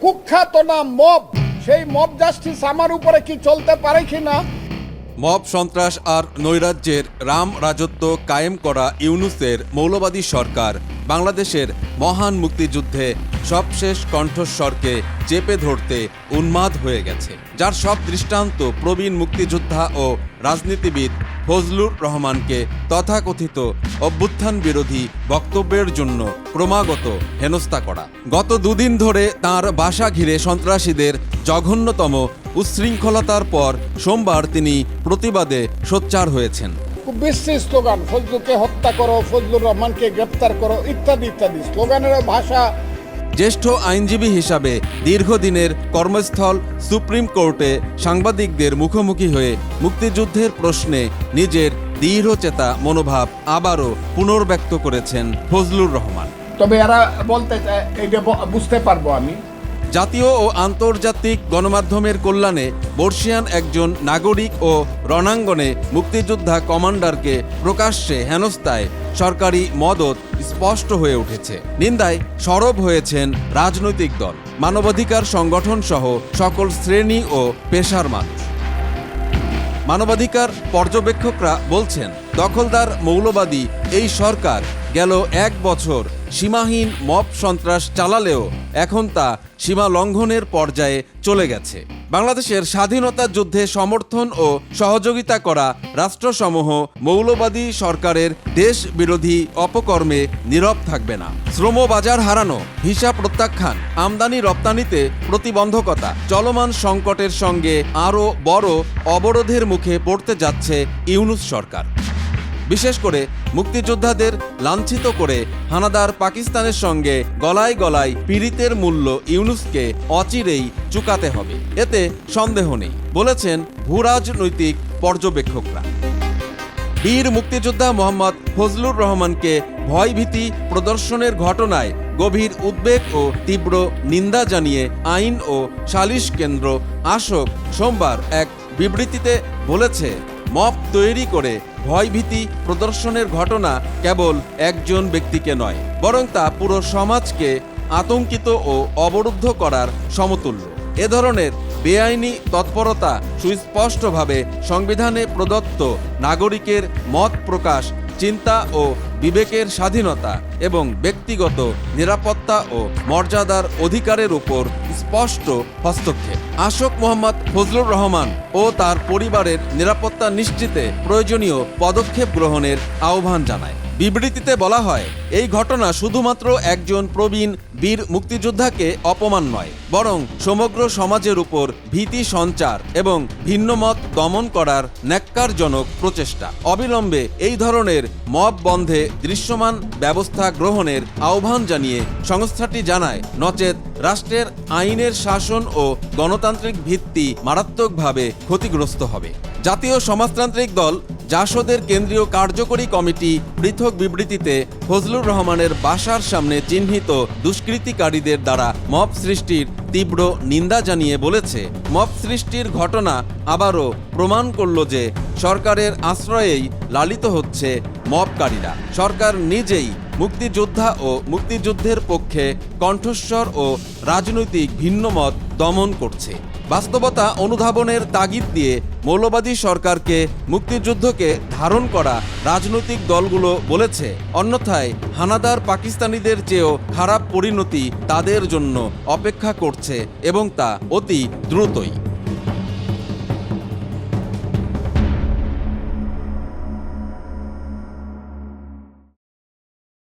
কুখ্যাত না মব? সেই মব জাস্টিস আমার উপরে কি চলতে পারে কি না মব সন্ত্রাস আর নৈরাজ্যের রাম রাজত্ব কায়েম করা ইউনুসের মৌলবাদী সরকার বাংলাদেশের মহান মুক্তিযুদ্ধে সবশেষ কণ্ঠস্বরকে চেপে ধরতে উন্মাদ হয়ে গেছে, যার সব দৃষ্টান্ত প্রবীণ মুক্তিযোদ্ধা ও রাজনীতিবিদ ফজলুর রহমানকে তথাকথিত অভ্যুত্থান বিরোধী বক্তব্যের জন্য ক্রমাগত হেনস্থা করা। গত দুদিন ধরে তার বাসা ঘিরে সন্ত্রাসীদের জঘন্যতম উচ্ছৃঙ্খলতার পর সোমবার তিনি প্রতিবাদে সোচ্চার হয়েছেন। খুব বিশ্রী স্লোগান ফজলুকে হত্যা করো ফজলুর রহমানকে গ্রেপ্তার করো ইত্যাদি ইত্যাদি। স্লোগানের ভাষা। জ্যেষ্ঠ আইনজীবী হিসাবে দীর্ঘদিনের কর্মস্থল সুপ্রিম কোর্টে সাংবাদিকদের মুখোমুখি হয়ে মুক্তিযুদ্ধের প্রশ্নে নিজের দৃঢ়চেতা মনোভাব আবারও পুনর্ব্যক্ত করেছেন ফজলুর রহমান। তবে এরা বলতে ব- বুঝতে পারব আমি। জাতীয় ও আন্তর্জাতিক গণমাধ্যমের কল্যাণে বর্ষিয়ান একজন নাগরিক ও রণাঙ্গনে মুক্তিযোদ্ধা কমান্ডারকে প্রকাশ্যে হেনস্থায় সরকারি মদত স্পষ্ট হয়ে উঠেছে। নিন্দায় সরব হয়েছেন রাজনৈতিক দল মানবাধিকার সংগঠন সহ সকল শ্রেণি ও পেশার মানুষ। মানবাধিকার পর্যবেক্ষকরা বলছেন, দখলদার মৌলবাদী এই সরকার গেল এক বছর সীমাহীন মপ সন্ত্রাস চালালেও এখন তা সীমা লঙ্ঘনের পর্যায়ে চলে গেছে। বাংলাদেশের স্বাধীনতা যুদ্ধে সমর্থন ও সহযোগিতা করা রাষ্ট্রসমূহ মৌলবাদী সরকারের দেশ বিরোধী অপকর্মে নীরব থাকবে না। শ্রম বাজার হারানো, হিসাব প্রত্যাখ্যান, আমদানি রপ্তানিতে প্রতিবন্ধকতা, চলমান সংকটের সঙ্গে আরও বড় অবরোধের মুখে পড়তে যাচ্ছে ইউনুস সরকার। বিশেষ করে মুক্তিযোদ্ধাদের লাঞ্ছিত করে হানাদার পাকিস্তানের সঙ্গে গলায় গলায় পীড়িতের মূল্য ইউনুসকে অচিরেই চুকাতে হবে। এতে সন্দেহ নেই, বলেছেন ভূরাজনৈতিক পর্যবেক্ষকরা। বীর মুক্তিযোদ্ধা মোহাম্মদ ফজলুর রহমানকে ভয়ভীতি প্রদর্শনের ঘটনায় গভীর উদ্বেগ ও তীব্র নিন্দা জানিয়ে আইন ও সালিশ কেন্দ্র আশোক সোমবার এক বিবৃতিতে বলেছে মপ তৈরি করে ভয়ভীতি প্রদর্শনের ঘটনা কেবল একজন ব্যক্তিকে নয়, বরং তা পুরো সমাজকে আতঙ্কিত ও অবরুদ্ধ করার সমতুল্য। এ ধরনের বেআইনি তৎপরতা সুস্পষ্টভাবে সংবিধানে প্রদত্ত নাগরিকের মত প্রকাশ, চিন্তা ও বিবেকের স্বাধীনতা এবং ব্যক্তিগত নিরাপত্তা ও মর্যাদার অধিকারের উপর স্পষ্ট হস্তক্ষেপ। আশোক মোহাম্মদ ফজলুর রহমান ও তার পরিবারের নিরাপত্তা নিশ্চিতে প্রয়োজনীয় পদক্ষেপ গ্রহণের আহ্বান জানায়। বিবৃতিতে বলা হয়, এই ঘটনা শুধুমাত্র একজন প্রবীণ বীর মুক্তিযোদ্ধাকে অপমান নয়, বরং সমগ্র সমাজের উপর ভীতি সঞ্চার এবং ভিন্নমত দমন করার ন্যাক্কারজনক প্রচেষ্টা। অবিলম্বে এই ধরনের মব বন্ধে দৃশ্যমান ব্যবস্থা গ্রহণের আহ্বান জানিয়ে সংস্থাটি জানায়, নচেত রাষ্ট্রের আইনের শাসন ও গণতান্ত্রিক ভিত্তি মারাত্মকভাবে ক্ষতিগ্রস্ত হবে। জাতীয় সমাজতান্ত্রিক দল জাসদের কেন্দ্রীয় কার্যকরী কমিটি পৃথক বিবৃতিতে ফজলুর রহমানের বাসার সামনে চিহ্নিত দুষ্কৃতিকারীদের দ্বারা মব সৃষ্টির তীব্র নিন্দা জানিয়ে বলেছে। মব সৃষ্টির ঘটনা আবারও প্রমাণ করল যে সরকারের আশ্রয়েই লালিত হচ্ছে মবকারীরা। সরকার নিজেই মুক্তিযোদ্ধা ও মুক্তিযুদ্ধের পক্ষে কণ্ঠস্বর ও রাজনৈতিক ভিন্নমত দমন করছে। বাস্তবতা অনুধাবনের তাগিদ দিয়ে মৌলবাদী সরকারকে মুক্তিযুদ্ধকে ধারণ করা রাজনৈতিক দলগুলো বলেছে। অন্যথায় হানাদার পাকিস্তানিদের চেয়েও খারাপ পরিণতি তাদের জন্য অপেক্ষা করছে এবং তা অতি দ্রুতই।